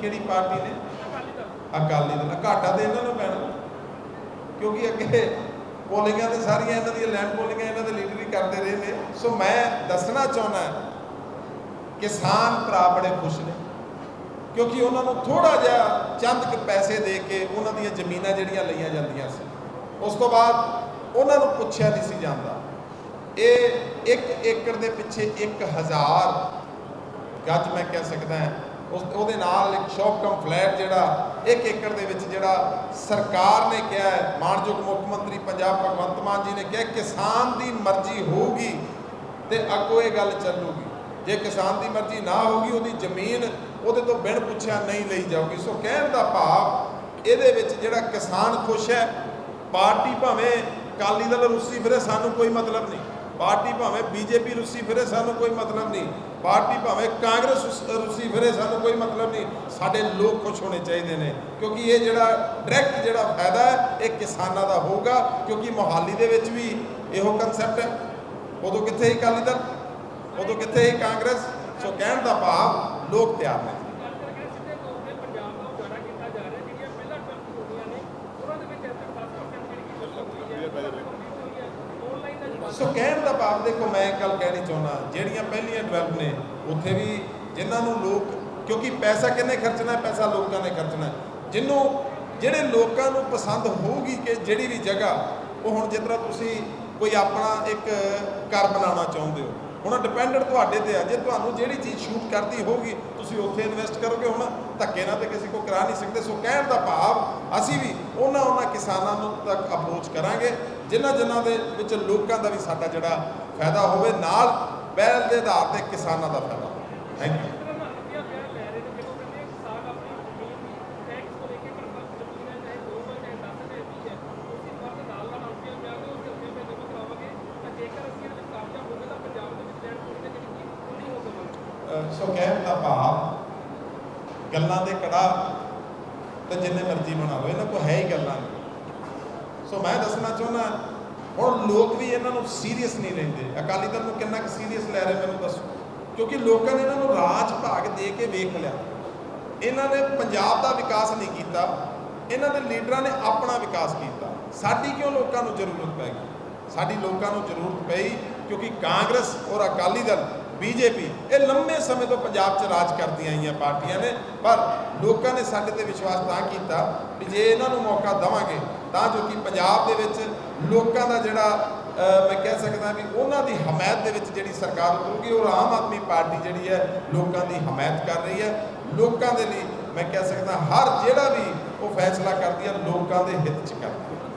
ਕਿਹੜੀ ਪਾਰਟੀ ਨੇ ਅਕਾਲੀ ਦਲ। ਘਾਟਾ ਤੇ ਇਹਨਾਂ ਨੂੰ ਪੈਣਾ। ਕਿਉਂਕਿ ਅੱਗੇ ਪੋਲਿੰਗਾਂ ਤੇ ਸਾਰੀਆਂ ਇਹਨਾਂ ਦੀਆਂ ਲੈਂਡ ਪੋਲਿੰਗਾਂ ਇਹਨਾਂ ਦੇ ਲੀਡਰ ਹੀ ਕਰਦੇ ਰਹੇ ਨੇ। ਸੋ ਮੈਂ ਦੱਸਣਾ ਚਾਹੁੰਦਾ ਕਿਸਾਨ ਭਰਾ ਬੜੇ ਖੁਸ਼ ਨੇ। ਕਿਉਂਕਿ ਉਹਨਾਂ ਨੂੰ ਥੋੜਾ ਜਿਹਾ ਚੰਦ ਕੁ ਪੈਸੇ ਦੇ ਕੇ ਉਹਨਾਂ ਦੀਆਂ ਜ਼ਮੀਨਾਂ ਜਿਹੜੀਆਂ ਲਈਆਂ ਜਾਂਦੀਆਂ ਸੀ। ਉਸ ਤੋਂ ਬਾਅਦ ਉਹਨਾਂ ਨੂੰ ਪੁੱਛਿਆ ਨਹੀਂ ਸੀ ਜਾਂਦਾ। ਇਹ 1 ਏਕੜ ਦੇ ਪਿੱਛੇ 1000 ਗੱਜ ਮੈਂ ਕਹਿ ਸਕਦਾ ਹਾਂ ਉਸ ਉਹਦੇ ਨਾਲ ਇੱਕ ਸ਼ੌਪ ਕਮ ਫਲੈਟ ਜਿਹੜਾ 1 ਏਕੜ ਦੇ ਵਿੱਚ ਜਿਹੜਾ ਸਰਕਾਰ ਨੇ ਕਿਹਾ ਹੈ, ਮਾਨਯੋਗ ਮੁੱਖ ਮੰਤਰੀ ਪੰਜਾਬ ਭਗਵੰਤ ਮਾਨ ਜੀ ਨੇ ਕਿਹਾ ਕਿਸਾਨ ਦੀ ਮਰਜ਼ੀ ਹੋਊਗੀ ਤੇ ਅੱਗੋਂ ਇਹ ਗੱਲ ਚੱਲੂਗੀ। ਜੇ ਕਿਸਾਨ ਦੀ ਮਰਜ਼ੀ ਨਾ ਹੋਊਗੀ, ਉਹਦੀ ਜ਼ਮੀਨ ਉਹਦੇ ਤੋਂ ਬਿਨ ਪੁੱਛਿਆ ਨਹੀਂ ਲਈ ਜਾਊਗੀ। ਸੋ ਕਹਿਣ ਦਾ ਭਾਵ ਇਹਦੇ ਵਿੱਚ ਜਿਹੜਾ ਕਿਸਾਨ ਖੁਸ਼ ਹੈ, ਪਾਰਟੀ ਭਾਵੇਂ ਕਾਲੀ ਦਲ ਰੁੱਸੀ ਫਿਰੇ, ਸਾਨੂੰ ਕੋਈ ਮਤਲਬ ਨਹੀਂ। ਪਾਰਟੀ ਭਾਵੇਂ ਬੀਜੇਪੀ ਰੁੱਸੀ ਫਿਰੇ, ਸਾਨੂੰ ਕੋਈ ਮਤਲਬ ਨਹੀਂ। ਪਾਰਟੀ ਭਾਵੇਂ ਕਾਂਗਰਸ ਰੁੱਸੀ ਫਿਰੇ, ਸਾਨੂੰ ਕੋਈ ਮਤਲਬ ਨਹੀਂ। ਸਾਡੇ ਲੋਕ ਖੁਸ਼ ਹੋਣੇ ਚਾਹੀਦੇ ਨੇ, ਕਿਉਂਕਿ ਇਹ ਜਿਹੜਾ ਡਾਇਰੈਕਟ ਜਿਹੜਾ ਫਾਇਦਾ ਹੈ, ਇਹ ਕਿਸਾਨਾਂ ਦਾ ਹੋਊਗਾ, ਕਿਉਂਕਿ ਮੋਹਾਲੀ ਦੇ ਵਿੱਚ ਵੀ ਇਹੋ ਕਨਸੈਪਟ ਹੈ। ਉਦੋਂ ਕਿੱਥੇ ਹੀ ਅਕਾਲੀ ਦਲ? ਉਦੋਂ ਕਿੱਥੇ ਹੀ ਕਾਂਗਰਸ? ਸੋ ਕਹਿਣ ਦਾ ਭਾਵ ਲੋਕ ਤਿਆਰ ਨੇ। ਸੋ ਕਹਿਣ ਦਾ ਭਾਵ ਦੇਖੋ, ਮੈਂ ਇੱਕ ਗੱਲ ਕਹਿਣੀ ਚਾਹੁੰਦਾ, ਜਿਹੜੀਆਂ ਪਹਿਲੀਆਂ ਡਿਵੈਲਪ ਨੇ, ਉੱਥੇ ਵੀ ਜਿਨ੍ਹਾਂ ਨੂੰ ਲੋਕ, ਕਿਉਂਕਿ ਪੈਸਾ ਕਿੰਨੇ ਖਰਚਣਾ ਹੈ ਪੈਸਾ ਲੋਕਾਂ ਨੇ ਖਰਚਣਾ। ਹੈ ਜਿਹਨੂੰ, ਜਿਹੜੇ ਲੋਕਾਂ ਨੂੰ ਪਸੰਦ ਹੋਊਗੀ ਕਿ ਜਿਹੜੀ ਵੀ ਜਗ੍ਹਾ, ਉਹ ਹੁਣ ਜਿਸ ਤਰ੍ਹਾਂ ਤੁਸੀਂ ਕੋਈ ਆਪਣਾ ਇੱਕ ਘਰ ਬਣਾਉਣਾ ਚਾਹੁੰਦੇ ਹੋ ਹੁਣ ਡਿਪੈਂਡੈਂਟ ਤੁਹਾਡੇ ਤੇ ਆ। ਜੇ ਤੁਹਾਨੂੰ ਜਿਹੜੀ ਚੀਜ਼ ਸ਼ੂਟ ਕਰਦੀ ਹੋਊਗੀ, ਤੁਸੀਂ ਉੱਥੇ ਇਨਵੈਸਟ ਕਰੋਗੇ ਹੁਣ। ਧੱਕੇ ਨਾਲ ਤੇ ਕਿਸੇ ਕੋ ਕਰਾ ਨਹੀਂ ਸਕਦੇ। ਸੋ ਕਹਿਣ ਦਾ ਭਾਵ, ਅਸੀਂ ਵੀ ਉਹਨਾਂ ਉਹਨਾਂ ਕਿਸਾਨਾਂ ਨੂੰ ਤੱਕ ਅਪਰੋਚ ਕਰਾਂਗੇ, ਜਿਨ੍ਹਾਂ ਜਿਨ੍ਹਾਂ ਦੇ ਵਿੱਚ ਲੋਕਾਂ ਦਾ ਵੀ ਸਾਡਾ ਜਿਹੜਾ ਫਾਇਦਾ ਹੋਵੇ, ਨਾਲ ਪਹਿਲ ਦੇ ਆਧਾਰ ਤੇ ਕਿਸਾਨਾਂ ਦਾ ਫਾਇਦਾ ਥੈਂਕ ਯੂ ਸੋ ਕਹਿਣ ਦਾ ਭਾਵ, ਗੱਲਾਂ ਦੇ ਕੜਾ ਤੇ ਜਿੰਨੇ ਮਰਜ਼ੀ ਬਣਾ ਲਓ, ਇਹਨਾਂ ਕੋ ਹੈ ਹੀ ਗੱਲਾਂ ਨਹੀਂ। ਸੋ ਮੈਂ ਦੱਸਣਾ ਚਾਹੁੰਦਾ, ਹੁਣ ਲੋਕ ਵੀ ਇਹਨਾਂ ਨੂੰ ਸੀਰੀਅਸ ਨਹੀਂ ਲੈਂਦੇ। ਅਕਾਲੀ ਦਲ ਨੂੰ ਕਿੰਨਾ ਕੁ ਸੀਰੀਅਸ ਲੈ ਰਹੇ ਮੈਨੂੰ ਦੱਸੋ। ਕਿਉਂਕਿ ਲੋਕਾਂ ਨੇ ਇਹਨਾਂ ਨੂੰ ਰਾਜ ਭਾਗ ਦੇ ਕੇ ਵੇਖ ਲਿਆ। ਇਹਨਾਂ ਨੇ ਪੰਜਾਬ ਦਾ ਵਿਕਾਸ ਨਹੀਂ ਕੀਤਾ। ਇਹਨਾਂ ਦੇ ਲੀਡਰਾਂ ਨੇ ਆਪਣਾ ਵਿਕਾਸ ਕੀਤਾ। ਸਾਡੀ ਕਿਉਂ ਲੋਕਾਂ ਨੂੰ ਜ਼ਰੂਰਤ ਪੈ ਗਈ? ਸਾਡੀ ਲੋਕਾਂ ਨੂੰ ਜ਼ਰੂਰਤ ਪਈ ਕਿਉਂਕਿ ਕਾਂਗਰਸ ਔਰ ਅਕਾਲੀ ਦਲ ਬੀਜੇਪੀ, ਇਹ ਲੰਮੇ ਸਮੇਂ ਤੋਂ ਪੰਜਾਬ 'ਚ ਰਾਜ ਕਰਦੀਆਂ ਆਈਆਂ ਪਾਰਟੀਆਂ ਨੇ, ਪਰ ਲੋਕਾਂ ਨੇ ਸਾਡੇ ਤੇ ਵਿਸ਼ਵਾਸ ਤਾਂ ਕੀਤਾ ਵੀ ਜੇ ਇਹਨਾਂ ਨੂੰ ਮੌਕਾ ਦਵਾਂਗੇ, ਤਾਂ ਜੋ ਕਿ ਪੰਜਾਬ ਦੇ ਵਿੱਚ ਲੋਕਾਂ ਦਾ ਜਿਹੜਾ ਮੈਂ ਕਹਿ ਸਕਦਾ ਵੀ ਉਹਨਾਂ ਦੀ ਹਮਾਇਤ ਦੇ ਵਿੱਚ ਜਿਹੜੀ ਸਰਕਾਰ ਉਤਰੂਗੀ ਔਰ ਆਮ ਆਦਮੀ ਪਾਰਟੀ ਜਿਹੜੀ ਹੈ, ਲੋਕਾਂ ਦੀ ਹਮਾਇਤ ਕਰ ਰਹੀ ਹੈ। ਲੋਕਾਂ ਦੇ ਲਈ ਮੈਂ ਕਹਿ ਸਕਦਾ ਹਰ ਜਿਹੜਾ ਵੀ ਉਹ ਫੈਸਲਾ ਕਰਦੀ ਹੈ, ਲੋਕਾਂ ਦੇ ਹਿੱਤ 'ਚ ਕਰਦੀ ਹੈ।